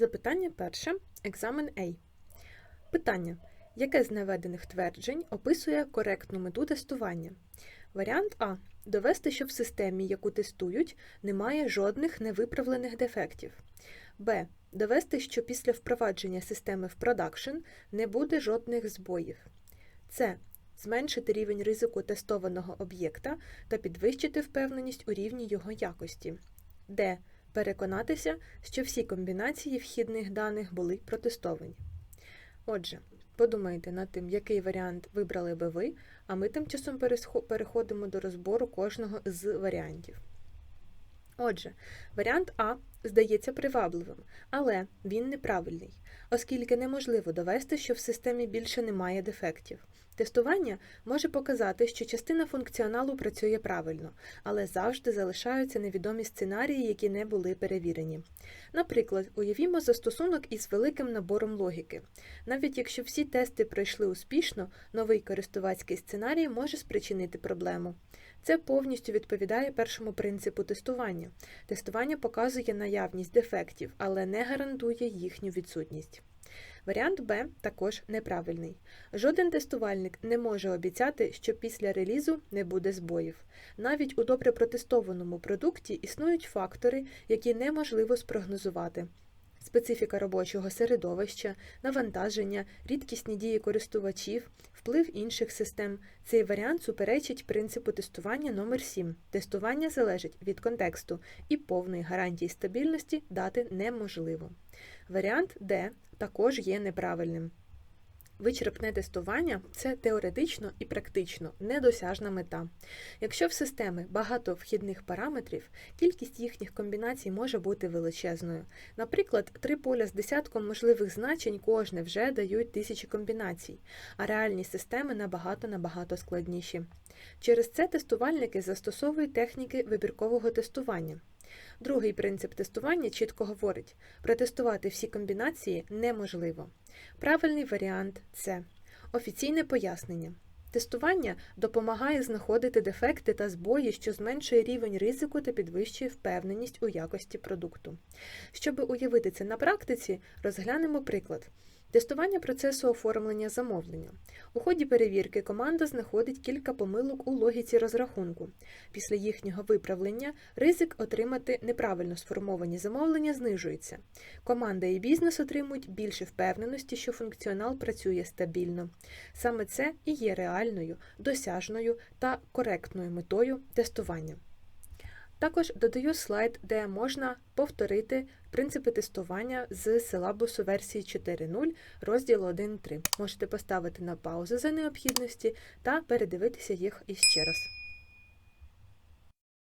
Запитання перше. Екзамен A. Питання. Яке з наведених тверджень описує коректну мету тестування? Варіант А. Довести, що в системі, яку тестують, немає жодних невиправлених дефектів. Б. Довести, що після впровадження системи в продакшн не буде жодних збоїв. С. Зменшити рівень ризику тестованого об'єкта та підвищити впевненість у рівні його якості. Д. Переконатися, що всі комбінації вхідних даних були протестовані. Отже, подумайте над тим, який варіант вибрали би ви, а ми тим часом переходимо до розбору кожного з варіантів. Отже, варіант А здається привабливим, але він неправильний, оскільки неможливо довести, що в системі більше немає дефектів. Тестування може показати, що частина функціоналу працює правильно, але завжди залишаються невідомі сценарії, які не були перевірені. Наприклад, уявімо застосунок із великим набором логіки. Навіть якщо всі тести пройшли успішно, новий користувацький сценарій може спричинити проблему. Це повністю відповідає першому принципу тестування. Тестування показує наявність дефектів, але не гарантує їхню відсутність. Варіант Б також неправильний. Жоден тестувальник не може обіцяти, що після релізу не буде збоїв. Навіть у добре протестованому продукті існують фактори, які неможливо спрогнозувати. Специфіка робочого середовища, навантаження, рідкісні дії користувачів, вплив інших систем. Цей варіант суперечить принципу тестування номер 7 Тестування залежить від контексту і повної гарантії стабільності дати неможливо. Варіант Д також є неправильним. Вичерпне тестування це теоретично і практично недосяжна мета. Якщо в системи багато вхідних параметрів, кількість їхніх комбінацій може бути величезною. Наприклад, три поля з десятком можливих значень кожне вже дають тисячі комбінацій, а реальні системи набагато набагато складніші. Через це тестувальники застосовують техніки вибіркового тестування. Другий принцип тестування чітко говорить: протестувати всі комбінації неможливо. Правильний варіант це офіційне пояснення. Тестування допомагає знаходити дефекти та збої, що зменшує рівень ризику та підвищує впевненість у якості продукту. Щоб уявити це на практиці, розглянемо приклад. Тестування процесу оформлення замовлення. У ході перевірки команда знаходить кілька помилок у логіці розрахунку. Після їхнього виправлення ризик отримати неправильно сформовані замовлення знижується. Команда і бізнес отримують більше впевненості, що функціонал працює стабільно. Саме це і є реальною, досяжною та коректною метою тестування. Також додаю слайд, де можна повторити принципи тестування з силабусу версії 4.0 розділу 1.3. Можете поставити на паузу за необхідності та передивитися їх іще раз.